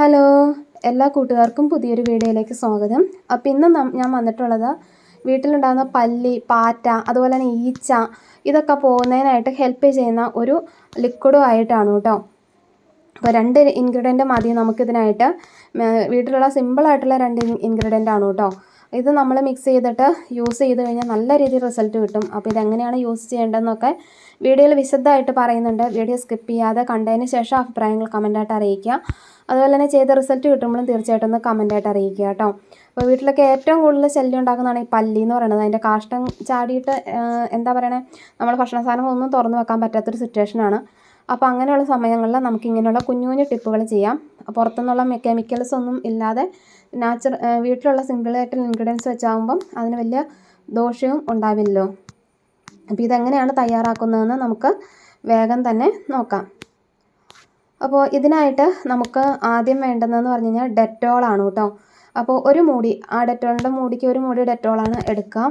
Hello എല്ലാ കൂട്ടുകാർക്കും പുതിയൊരു വീഡിയോയിലേക്ക് സ്വാഗതം. അപ്പോൾ ഇന്ന് ഞാൻ വന്നിട്ടുള്ളത് വീട്ടിലുണ്ടാകുന്ന പല്ലി പാറ്റ അതുപോലെ തന്നെ ഈച്ച ഇതൊക്കെ പോകുന്നതിനായിട്ട് ഹെൽപ്പ് ചെയ്യുന്ന ഒരു ലിക്വിഡും ആയിട്ടാണ് കേട്ടോ. അപ്പോൾ രണ്ട് ഇൻഗ്രീഡിയന്റ് മതി നമുക്കിതിനായിട്ട് വീട്ടിലുള്ള സിമ്പിളായിട്ടുള്ള രണ്ട് ഇൻഗ്രീഡിയന്റ് ആണ് കേട്ടോ. ഇത് നമ്മൾ മിക്സ് ചെയ്തിട്ട് യൂസ് ചെയ്ത് കഴിഞ്ഞാൽ നല്ല രീതിയിൽ റിസൾട്ട് കിട്ടും. അപ്പോൾ ഇതെങ്ങനെയാണ് യൂസ് ചെയ്യേണ്ടതെന്നൊക്കെ വീഡിയോയിൽ വിശദമായിട്ട് പറയുന്നുണ്ട്. വീഡിയോ സ്കിപ്പ് ചെയ്യാതെ കണ്ടതിന് ശേഷം അഭിപ്രായങ്ങൾ കമന്റായിട്ട് അറിയിക്കുക. അതുപോലെ തന്നെ ചെയ്ത റിസൾട്ട് കിട്ടുമ്പോഴും തീർച്ചയായിട്ടും ഒന്ന് കമന്റായിട്ട് അറിയിക്കുക കേട്ടോ. അപ്പോൾ വീട്ടിലൊക്കെ ഏറ്റവും കൂടുതൽ ശല്യം ഉണ്ടാക്കുന്നതാണ് ഈ പല്ലി എന്ന് പറയുന്നത്. അതിന്റെ കാഷ്ടം ചാടിയിട്ട് എന്താ പറയണേ? നമ്മൾ ഭക്ഷണ സാധനങ്ങളൊന്നും തുറന്നു വെക്കാൻ പറ്റാത്തൊരു സിറ്റുവേഷനാണ് അപ്പോൾ അങ്ങനെയുള്ള സമയങ്ങളിൽ നമുക്ക് ഇങ്ങനെയുള്ള കുഞ്ഞു കുഞ്ഞു ടിപ്പുകൾ ചെയ്യാം. പുറത്തുനിന്നുള്ള കെമിക്കൽസ് ഒന്നും ഇല്ലാതെ നാച്ചുറ വീട്ടിലുള്ള സിമ്പിളായിട്ടുള്ള ഇൻഗ്രീഡിയൻസ് വെച്ചാകുമ്പം അതിന് വലിയ ദോഷവും ഉണ്ടാവില്ലല്ലോ. അപ്പോൾ ഇതെങ്ങനെയാണ് തയ്യാറാക്കുന്നതെന്ന് നമുക്ക് വേഗം തന്നെ നോക്കാം. അപ്പോൾ ഇതിനായിട്ട് നമുക്ക് ആദ്യം വേണ്ടുന്നതെന്ന് പറഞ്ഞു കഴിഞ്ഞാൽ ഡെറ്റോളാണ് കേട്ടോ. അപ്പോൾ ഒരു മൂടി ആ ഡെറ്റോളിന്റെ മൂടിക്ക് ഒരു മൂടി ഡെറ്റോളാണ് എടുക്കുക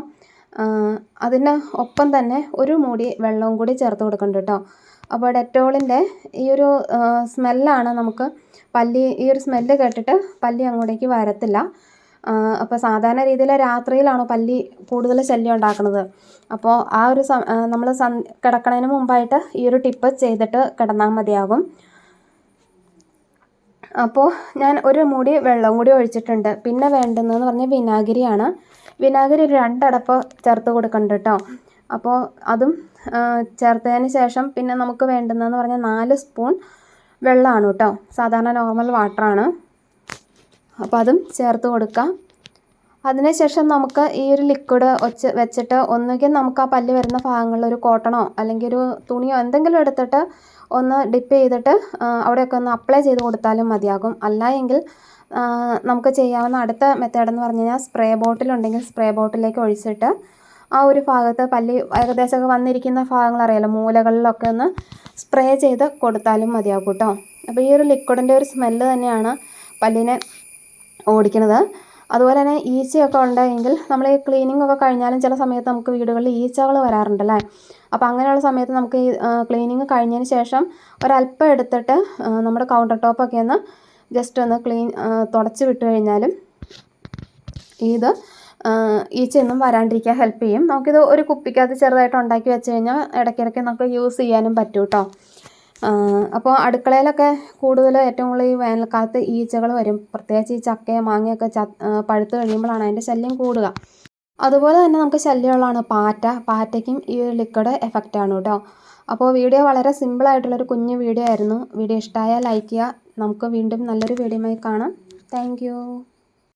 അതിന് ഒപ്പം തന്നെ ഒരു മൂടി വെള്ളവും കൂടി ചേർത്ത് കൊടുക്കണം കേട്ടോ അപ്പോൾ ഡെറ്റോളിന്റെ ഈ ഒരു സ്മെല്ലാണ് നമുക്ക് പല്ലി ഈ ഒരു സ്മെല്ല് കേട്ടിട്ട് പല്ലി അങ്ങോട്ടേക്ക് വരത്തില്ല. അപ്പോൾ സാധാരണ രീതിയിൽ രാത്രിയിലാണ് പല്ലി കൂടുതൽ ശല്യം ഉണ്ടാക്കുന്നത്? അപ്പോൾ ആ ഒരു നമ്മൾ സൺ കിടക്കണതിന് മുമ്പായിട്ട് ഈ ഒരു ടിപ്പ് ചെയ്തിട്ട് കിടന്നാൽ മതിയാകും. അപ്പോൾ ഞാൻ ഒരു മൂടി വെള്ളം കൂടി ഒഴിച്ചിട്ടുണ്ട്. പിന്നെ വേണ്ടുന്നതെന്ന് പറഞ്ഞാൽ വിനാഗിരിയാണ്. വിനാഗിരി ഒരു രണ്ടടപ്പ് ചേർത്ത് കൊടുക്കണ്ട കേട്ടോ അപ്പോൾ അതും ചേർത്തതിന് ശേഷം പിന്നെ നമുക്ക് വേണ്ടുന്നതെന്ന് പറഞ്ഞാൽ നാല് സ്പൂൺ വെള്ളമാണ് കേട്ടോ സാധാരണ നോർമൽ വാട്ടറാണ് അപ്പോൾ അതും ചേർത്ത് കൊടുക്കാം. അതിനുശേഷം നമുക്ക് ഈ ഒരു ലിക്വിഡ് വെച്ച് വെച്ചിട്ട് ഒന്നുകിൽ നമുക്ക് ആ പല്ല് വരുന്ന ഭാഗങ്ങളിൽ ഒരു കോട്ടണോ അല്ലെങ്കിൽ ഒരു തുണിയോ എന്തെങ്കിലും എടുത്തിട്ട് ഒന്ന് ഡിപ്പ് ചെയ്തിട്ട് അവിടെയൊക്കെ ഒന്ന് അപ്ലൈ ചെയ്ത് കൊടുത്താലും മതിയാകും. അല്ല എങ്കിൽ നമുക്ക് ചെയ്യാവുന്ന അടുത്ത മെത്തേഡ് എന്ന് പറഞ്ഞു കഴിഞ്ഞാൽ സ്പ്രേ ബോട്ടിലുണ്ടെങ്കിൽ സ്പ്രേ ബോട്ടിലേക്ക് ഒഴിച്ചിട്ട് ആ ഒരു ഭാഗത്ത് പല്ലി ഏകദേശമൊക്കെ വന്നിരിക്കുന്ന ഭാഗങ്ങൾ അറിയാലോ മൂലകളിലൊക്കെ ഒന്ന് സ്പ്രേ ചെയ്ത് കൊടുത്താലും മതിയാകും കേട്ടോ. അപ്പോൾ ഈ ഒരു ലിക്വിഡിന്റെ ഒരു സ്മെല്ല് തന്നെയാണ് പല്ലിനെ ഓടിക്കുന്നത്. അതുപോലെ തന്നെ ഈച്ചയൊക്കെ ഉണ്ടെങ്കിൽ നമ്മൾ ഈ ക്ലീനിങ് ഒക്കെ കഴിഞ്ഞാലും ചില സമയത്ത് നമുക്ക് വീടുകളിൽ ഈച്ചകൾ വരാറുണ്ടല്ലേ? അപ്പോൾ അങ്ങനെയുള്ള സമയത്ത് നമുക്ക് ഈ ക്ലീനിങ് കഴിഞ്ഞതിന് ശേഷം ഒരല്പം എടുത്തിട്ട് നമ്മുടെ കൗണ്ടർ ടോപ്പൊക്കെ ഒന്ന് ജസ്റ്റ് ഒന്ന് ക്ലീൻ തുടച്ച് വിട്ട് കഴിഞ്ഞാലും ഇത് ഈച്ച ഈച്ചയൊന്നും വരാണ്ടിരിക്കാൻ ഹെൽപ്പ് ചെയ്യും. നമുക്കിത് ഒരു കുപ്പിക്കകത്ത് ചെറുതായിട്ട് ഉണ്ടാക്കി വെച്ച് കഴിഞ്ഞാൽ ഇടയ്ക്കിടയ്ക്ക് നമുക്ക് യൂസ് ചെയ്യാനും പറ്റും കേട്ടോ അപ്പോൾ അടുക്കളയിലൊക്കെ കൂടുതൽ ഏറ്റവും കൂടുതൽ ഈ വേനൽക്കാലത്ത് ഈച്ചകൾ വരും. പ്രത്യേകിച്ച് ഈ ചക്കയും മാങ്ങയൊക്കെ ച പഴുത്ത് കഴിയുമ്പോഴാണ് അതിന്റെ ശല്യം കൂടുക. അതുപോലെ തന്നെ നമുക്ക് ശല്യമുള്ളതാണ് പാറ്റ. പാറ്റയ്ക്കും ഈ ഒരു ലിക്വിഡ് എഫക്റ്റ് ആണ് കേട്ടോ. അപ്പോൾ വീഡിയോ വളരെ സിമ്പിളായിട്ടുള്ളൊരു കുഞ്ഞു വീഡിയോ ആയിരുന്നു. വീഡിയോ ഇഷ്ടമായാൽ ലൈക്ക് ചെയ്യുക. നമുക്ക് വീണ്ടും നല്ലൊരു വീഡിയോയുമായി കാണാം. താങ്ക്